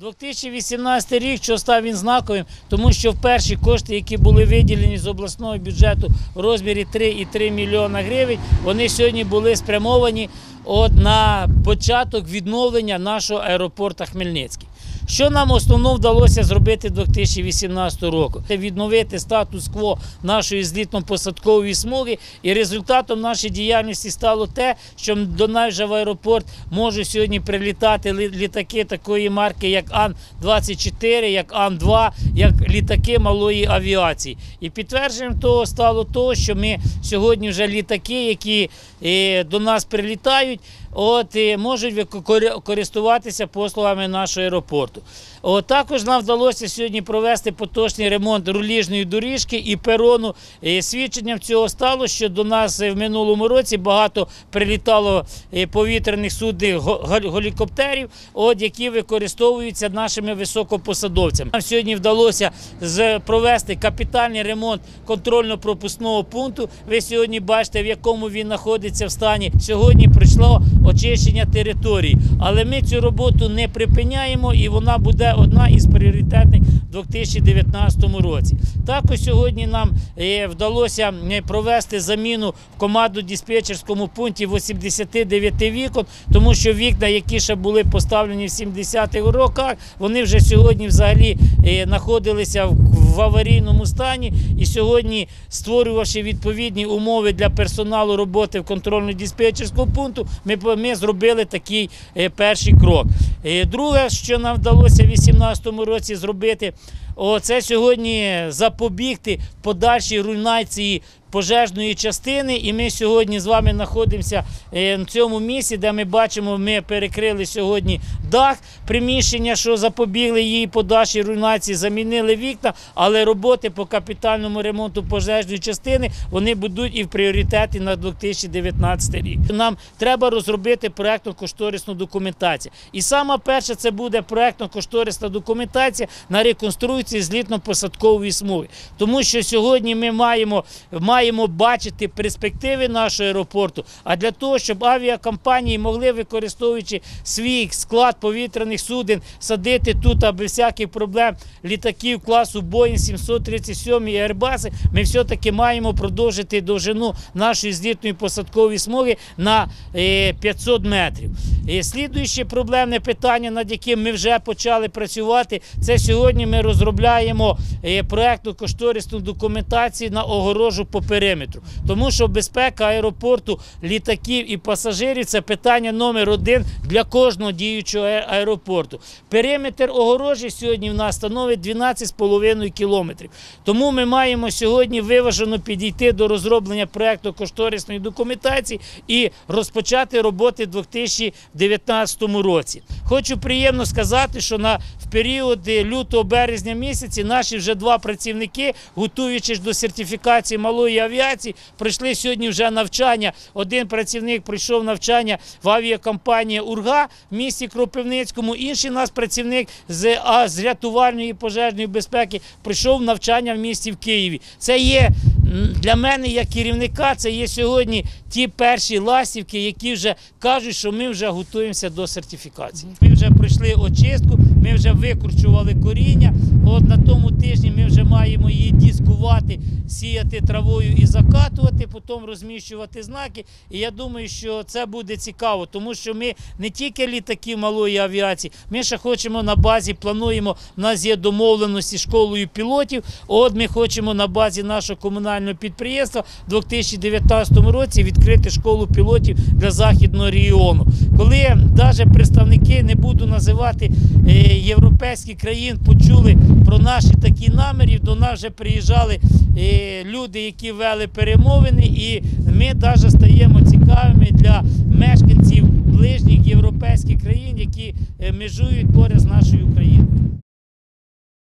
2018 рік, що став він знаковим, тому що вперше кошти, які були виділені з обласного бюджету в розмірі 3,3 мільйона гривень, вони сьогодні були спрямовані от на початок відновлення нашого аеропорту Хмельницький. Що нам основно вдалося зробити 2018 року? Це відновити статус-кво нашої злітно-посадкової смуги, і результатом нашої діяльності стало те, що до нас в аеропорт можуть сьогодні прилітати літаки такої марки, як Ан-24, як Ан-2, як літаки малої авіації. І підтвердженням того стало того, що ми сьогодні вже літаки, які е, до нас прилітають, от, можуть користуватися послугами нашого аеропорту. От, також нам вдалося сьогодні провести поточний ремонт руліжної доріжки і перону. Е, Свідченням цього стало, що до нас в минулому році багато прилітало е, повітряних судних гелікоптерів, от, які використовуються нашими високопосадовцями. Нам сьогодні вдалося провести капітальний ремонт контрольно-пропускного пункту. Ви сьогодні бачите, в якому він знаходиться в стані. Сьогодні прийшло очищення території, але ми цю роботу не припиняємо, і вона буде одна із пріоритетних в 2019 році. Також сьогодні нам е, вдалося е, провести заміну в команду диспетчерському пункті 89 вікон, тому що вікна, які ще були поставлені в 70-х роках, вони вже сьогодні взагалі е, знаходилися в, в аварійному стані. І сьогодні, створювавши відповідні умови для персоналу роботи в контрольно-диспетчерському пункту, ми, ми зробили такий е, перший крок. Е, Друге, що нам вдалося в 2018 році зробити, це сьогодні запобігти подальшій руйнації пожежної частини. І ми сьогодні з вами знаходимося е, в цьому місці, де ми бачимо, ми перекрили сьогодні дах приміщення, що запобігли її подальшій руйнації, замінили вікна, але роботи по капітальному ремонту пожежної частини вони будуть і в пріоритеті на 2019 рік. Нам треба розробити проектно-кошторисну документацію. І саме перше це буде проектно-кошторисна документація на реконструкцію злітно-посадкової смуги. Тому що сьогодні ми маємо, маємо бачити перспективи нашого аеропорту. А для того, щоб авіакомпанії могли, використовуючи свій склад повітряних суден, садити тут аби всяких проблем літаків класу Boeing 737 і Airbus, ми все-таки маємо продовжити довжину нашої злітної посадкової смуги на е, 500 метрів. І слідуюче проблемне питання, над яким ми вже почали працювати, це сьогодні ми розробляємо е, проектну кошторисну документацію на огорожу по периметру. Тому що безпека аеропорту, літаків і пасажирів це питання номер один для кожного діючого аеропорту. Периметр огорожі сьогодні в нас становить 12,5 кілометрів. Тому ми маємо сьогодні виважено підійти до розроблення проекту кошторисної документації і розпочати роботи в 2019 році. Хочу приємно сказати, що на в період лютого-березня місяці наші вже два працівники, готуючись до сертифікації малої авіації, пройшли сьогодні вже навчання. Один працівник пройшов навчання в авіакомпанії Урга в місті Кропивницькому. Інший наш працівник з, а, з рятувальної і пожежної безпеки пройшов навчання в місті в Києві. Це є для мене, як керівника, це є сьогодні ті перші ластівки, які вже кажуть, що ми вже готуємося до сертифікації. Ми вже пройшли очистку, ми вже викручували коріння. От на тому тижні ми вже маємо її дискувати, сіяти травою і закатувати, потім розміщувати знаки. І я думаю, що це буде цікаво, тому що ми не тільки літаки малої авіації, ми ще хочемо на базі, плануємо, в нас є домовленості з школою пілотів. От ми хочемо на базі нашого комунального підприємства в 2019 році відкрити школу пілотів для західного регіону. Коли навіть представники не буду називати європейські країн, почули про наші такі наміри, до нас вже приїжджали е, люди, які вели перемовини, і ми навіть стаємо цікавими для мешканців ближніх європейських країн, які е, межують поряд з нашою країною.